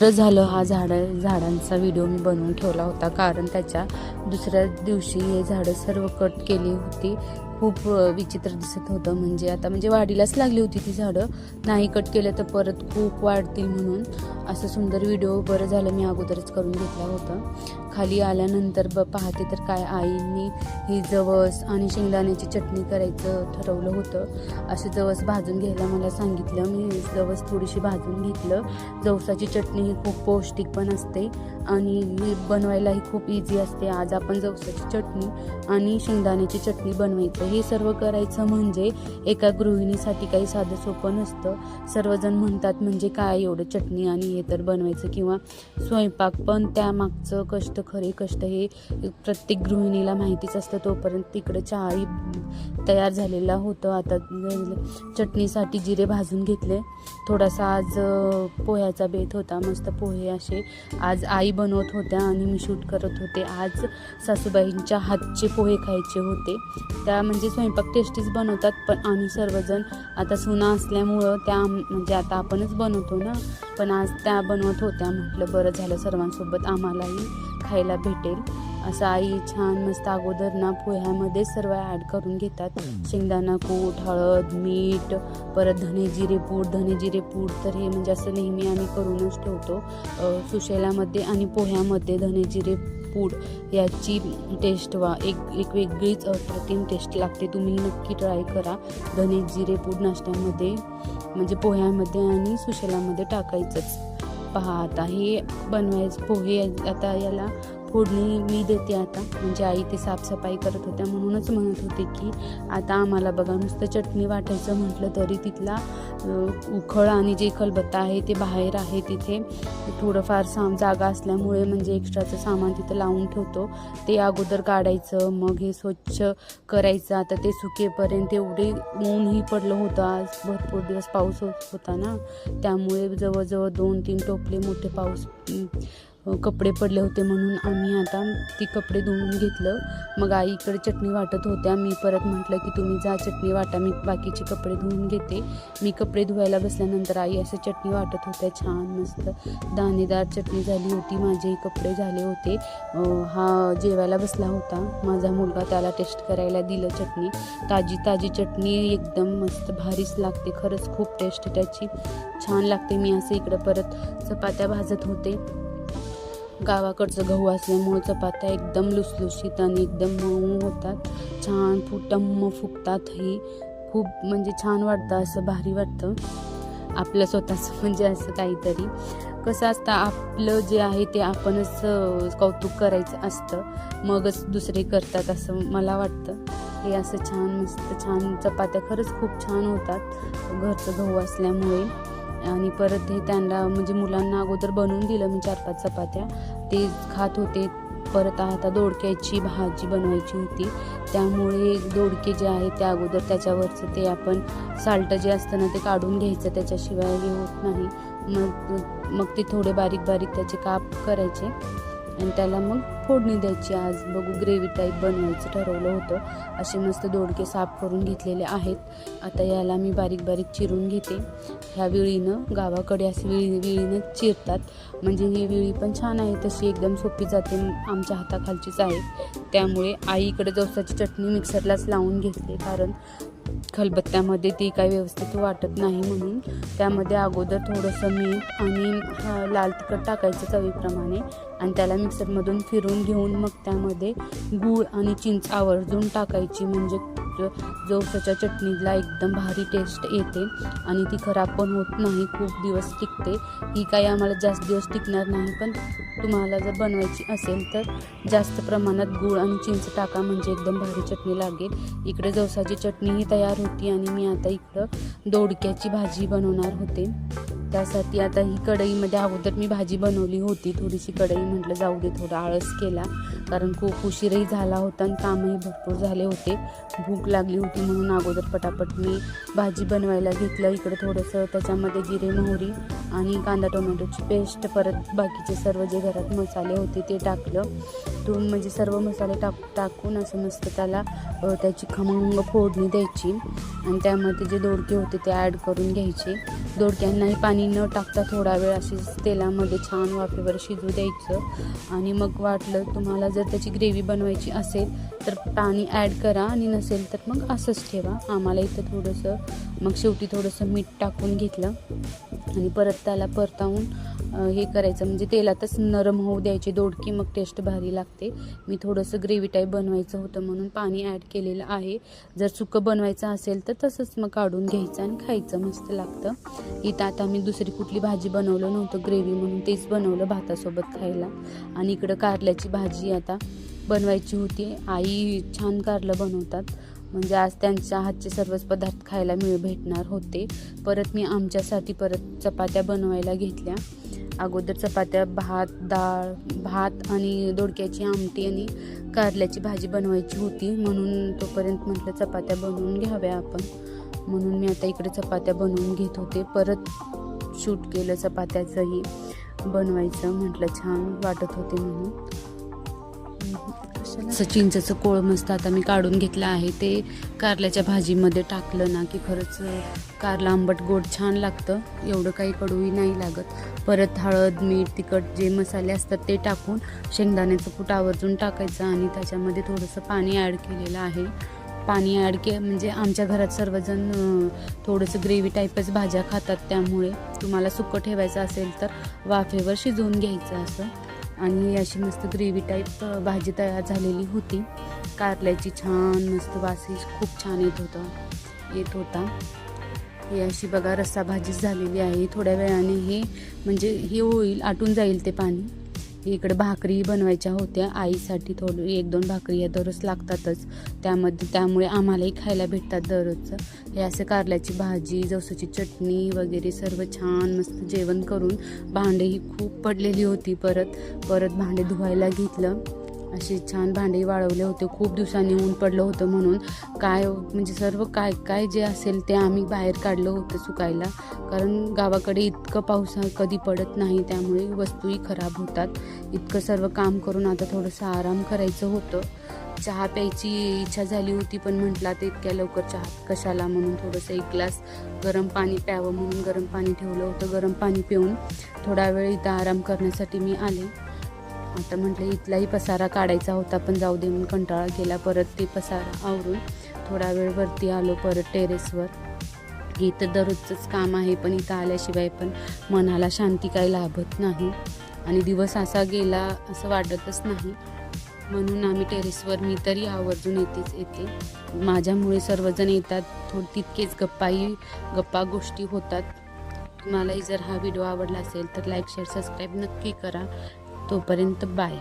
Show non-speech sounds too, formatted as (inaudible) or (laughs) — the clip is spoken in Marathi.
बरं झालं हा झाडं झाडांचा व्हिडिओ मी बनवून ठेवला होता. कारण त्याच्या दुसऱ्या दिवशी हे झाडं सर्व कट केली होती. खूप विचित्र दिसत होतं. म्हणजे आता म्हणजे वाढीलाच लागली होती ती झाडं. नाही कट केलं तर परत खूप वाढतील म्हणून. असं सुंदर व्हिडिओ बरं झालं मी अगोदरच करून घेतला होता. खाली आल्यानंतर ब पाहते तर काय आईंनी ही जवस आणि शेंगदाण्याची चटणी करायचं ठरवलं होतं. असे जवस भाजून घ्यायला मला सांगितलं. मी जवस थोडीशी भाजून घेतलं. जवसाची चटणी ही खूप पौष्टिक पण असते आणि बनवायलाही खूप इझी असते. आज आपण जवसाची चटणी आणि शेंगदाण्याची चटणी बनवायचं हे सर्व करायचं म्हणजे एका गृहिणीसाठी काही साधं सोपं नसतं. सर्वजण म्हणतात म्हणजे काय एवढं चटणी आणि हे तर बनवायचं किंवा स्वयंपाक. पण त्यामागचं कष्ट खरे कष्ट हे प्रत्येक गृहिणीला माहितीच असतं. तोपर्यंत तिकडं चहाही तयार झालेला होतं. आता चटणीसाठी जिरे भाजून घेतले. थोडासा आज पोह्याचा बेत होता. मस्त पोहे असे आज आई बनवत होत्या आणि मी शूट करत होते. आज सासूबाईंच्या हातचे पोहे खायचे होते. त्या म्हणजे स्वयंपाक टेस्टीच बनवतात पण आम्ही सर्वजण आता सुना असल्यामुळं त्या म्हणजे आता आपणच बनवतो ना. पण आज त्या बनवत होत्या. म्हटलं बरं झालं सर्वांसोबत आम्हालाही खायला भेटेल. असं आई छान मस्त अगोदर ना पोह्यामध्ये सर्व ॲड करून घेतात. शेंगदाणा कूट हळद मीठ परत धने जिरे पूड. धने जिरे पूड तर हे म्हणजे असं नेहमी आम्ही करूनच ठेवतो. सुशेलामध्ये आणि पोह्यामध्ये धने जिरे पूड याची टेस्ट वा एक एक वेगळीच अप्रतिम टेस्ट लागते. तुम्ही नक्की ट्राय करा. धने जिरे पूड नाश्त्यामध्ये म्हणजे पोह्यामध्ये आणि सुशेलामध्ये टाकायचंच. पहा आता हे बनवायचं पोहे आता याला फोडणी मी देते आता. म्हणजे आई ते साफसफाई करत होत्या म्हणूनच म्हणत होते की आता आम्हाला बघा नुसतं चटणी वाटायचं म्हटलं तरी तिथला उखळ आणि जे खलबत्ता आहे ते बाहेर आहे तिथे. थोडंफार साम जागा असल्यामुळे म्हणजे एक्स्ट्राचं सामान तिथं लावून ठेवतो. ते अगोदर काढायचं मग हे स्वच्छ करायचं. आता ते सुकेपर्यंत एवढे ऊनही पडलं होतं. आज भरपूर दिवस पाऊस होत होता ना. त्यामुळे जवळजवळ दोन तीन टोपले मोठे पाऊस कपडे पडले होते म्हणून आम्ही आता ती कपडे धुवून घेतलं. मग आईकडे चटणी वाटत होत्या. मी परत म्हटलं की तुम्ही जा चटणी वाटा. मी बाकीचे कपडे धुवून घेते. मी कपडे धुवायला बसल्यानंतर आई असं चटणी वाटत होत्या. छान मस्त दाणेदार चटणी झाली होती. माझेही कपडे झाले होते. हा जेवायला बसला होता. माझा मुलगा त्याला टेस्ट करायला दिलं चटणी. ताजी ताजी चटणी एकदम मस्त भारीच लागते. खरंच खूप टेस्ट त्याची. छान लागते. मी असं इकडं परत चपात्या भाजत होते. गावाकडचं गहू असल्यामुळं चपात्या एकदम लुसलुशीत आणि एकदम मऊ होतात. छान फुटम्म फुगतातही. खूप म्हणजे छान वाटतं असं भारी वाटतं. आपलं स्वतःचं (laughs) म्हणजे असं काहीतरी. कसं असतं आपलं जे आहे ते आपणच कौतुक करायचं असतं. मगच दुसरे करतात असं मला वाटतं. हे असं छान मस्त छान चपात्या खरंच खूप छान होतात. घरचं गहू असल्यामुळे. आणि परत हे त्यांना म्हणजे मुलांना अगोदर बनवून दिलं मी चार पाच चपात्या. ते खात होते. परत आता दोडक्याची भाजी बनवायची होती. त्यामुळे दोडके जे आहे त्या अगोदर त्याच्यावरचं ते आपण साल्ट जे असतं ना ते काढून घ्यायचं. त्याच्याशिवाय हे होत नाही. मग मग ते थोडे बारीक बारीक त्याचे काप करायचे. आणि त्याला मग फोडणी द्यायची. आज बघू ग्रेव्ही टाईप बनवायचं ठरवलं होतं. असे मस्त दोडके साफ करून घेतलेले आहेत. आता याला मी बारीक बारीक चिरून घेते. ह्या विळीनं गावाकडे असे विळी विळीनं चिरतात. म्हणजे ही विळी पण छान आहे. तशी एकदम सोपी जाते. आमच्या हाताखालचीच आहे. त्यामुळे आईकडे जवसाची चटणी मिक्सरलाच लावून घेतली कारण खलबत्त्यामध्ये ती काही व्यवस्थित वाटत नाही म्हणून त्यामध्ये अगोदर थोडंसं मीठ आणि लाल तिखट टाकायचं चवीप्रमाणे आणि त्याला मिक्सरमधून फिरून घेऊन मग त्यामध्ये गूळ आणि चिंच आवर्जून टाकायची. म्हणजे जो जवसाच्या चटणीला एकदम भारी टेस्ट येते आणि ती खराब पण होत नाही खूप दिवस टिकते. ही काही आम्हाला जास्त दिवस टिकणार नाही पण तुम्हाला जर बनवायची असेल तर जास्त प्रमाणात गूळ आणि चिंच टाका म्हणजे एकदम भारी चटणी लागेल. इकडे जवसाची चटणीही तयार होती आणि मी आता इकडं दोडक्याची भाजी बनवणार होते. त्यासाठी आता ही कढईमध्ये अगोदर मी भाजी बनवली होती. थोडीशी कढई म्हटलं जाऊ दे थोडा आळस केला. कारण खूप उशीरही झाला होता आणि कामही भरपूर झाले होते. भूक लागली होती म्हणून अगोदर पटापट मी भाजी बनवायला घेतलं. इकडे थोडंसं त्याच्यामध्ये जिरे मोहरी आणि कांदा टोमॅटोची पेस्ट परत बाकीचे सर्व जे घरात मसाले होते ते टाकलं. परतून म्हणजे सर्व मसाले टाक टाकून असं मस्त त्याला त्याची खमंग फोडणी द्यायची. आणि त्यामध्ये जे दोडके होते ते ॲड करून घ्यायचे. दोडक्यांनाही पाणी न टाकता थोडा वेळ अशी तेलामध्ये छान वाफेवर शिजू द्यायचं. आणि मग वाटलं तुम्हाला जर त्याची ग्रेव्ही बनवायची असेल तर पाणी ॲड करा. आणि नसेल तर मग असंच ठेवा. आम्हाला इथं थोडंसं मग शेवटी थोडंसं मीठ टाकून घेतलं. आणि परत त्याला परतावून हे करायचं. म्हणजे तेलातच नरम होऊ द्यायचे दोडकी मग टेस्ट भारी लागते. मी थोडंसं ग्रेव्ही टाईप बनवायचं होतं म्हणून पाणी ॲड केलेलं आहे. जर सुकं बनवायचं असेल तर तसंच मग काढून घ्यायचं आणि खायचं. मस्त लागतं. इथं आता मी दुसरी कुठली भाजी बनवलं नव्हतं ग्रेव्ही म्हणून. तेच बनवलं भातासोबत खायला. आणि इकडं कारल्याची भाजी आता बनवायची होती. आई छान कारलं बनवतात. म्हणजे आज त्यांच्या हातचे सर्वच पदार्थ खायला मिळ भेटणार होते. परत मी आमच्यासाठी परत चपात्या बनवायला घेतल्या. अगोदर चपात्या भात डाळ भात आणि दोडक्याची आमटी आणि कारल्याची भाजी बनवायची होती. म्हणून तोपर्यंत म्हटलं चपात्या बनवून घ्याव्या आपण. म्हणून मी आता इकडे चपात्या बनवून घेत होते. परत शूट केलं चपात्याचंही. बनवायचं म्हटलं छान वाटत होते म्हणून. चिंचेचं कोळ मस्त आता मी काढून घेतलं आहे. ते कारल्याच्या भाजीमध्ये टाकलं ना की खरंच कारला आंबट गोड छान लागतं. एवढं काही कडूही नाही लागत. परत हळद मीठ तिखट जे मसाले असतात ते टाकून शेंगदाण्याचं कूट आवर्जून टाकायचं आणि त्याच्यामध्ये थोडंसं पाणी ॲड केलेलं आहे. पाणी ॲड के म्हणजे आमच्या घरात सर्वजण थोडंसं ग्रेव्ही टाईपच भाज्या खातात. त्यामुळे तुम्हाला सुकं ठेवायचं असेल तर वाफेवर शिजवून घ्यायचं असं. आणि अशी मस्त ग्रेव्ही टाईप भाजी तयार झालेली होती. कारल्याची छान मस्त वासी खूप छान येत होतं. येत होता. ही अशी बघा रस्सा भाजीच झालेली आहे. थोड्या वेळाने हे म्हणजे हे होईल आटून जाईल ते पाणी. इकडे भाकरी बनवायच्या होत्या. आईसाठी थोडी एक दोन भाकरी या दररोज लागतातच. त्यामध्ये त्यामुळे आम्हालाही खायला भेटतात दररोजचं. हे असे कारल्याची भाजी जवसाची चटणी वगैरे सर्व छान मस्त जेवण करून भांडे ही खूप पडलेली होती परत. परत भांडे धुवायला घेतलं. असे छान भांडे वाळवले होते. खूप दिवसांनी ऊन पडलं होतं म्हणून. काय म्हणजे सर्व काय काय जे असेल ते आम्ही बाहेर काढलं होतं सुकायला. कारण गावाकडे इतकं पाऊस कधी पडत नाही त्यामुळे वस्तूही खराब होतात. इतकं सर्व काम करून आता थोडंसं आराम करायचं होतं. चहा प्यायची इच्छा झाली होती पण म्हटलं तर इतक्या लवकर चहा कशाला म्हणून थोडंसं एक ग्लास गरम पाणी प्यावं म्हणून गरम पाणी ठेवलं होतं गरम पाणी पिऊन. थोडा वेळ इथं आराम करण्यासाठी मी आले. आता म्हटलं इथलाही पसारा काढायचा होता पण जाऊ दे म्हणून कंटाळा केला. परत ते पसारा आवरून थोडा वेळ वरती आलो परत टेरेसवर. इथं दररोजचंच काम आहे पण इथं आल्याशिवाय पण मनाला शांती काही लाभत नाही. आणि दिवस असा गेला असं वाटतच नाही. म्हणून आम्ही टेरेसवर मी तरी आवर्जून येतेच येते. माझ्यामुळे सर्वजण येतात. थोड तितकेच गप्पाही गप्पा गोष्टी होतात. तुम्हालाही जर हा व्हिडिओ आवडला असेल तर लाईक शेअर सबस्क्राईब नक्की करा. तोपर्यंत बाय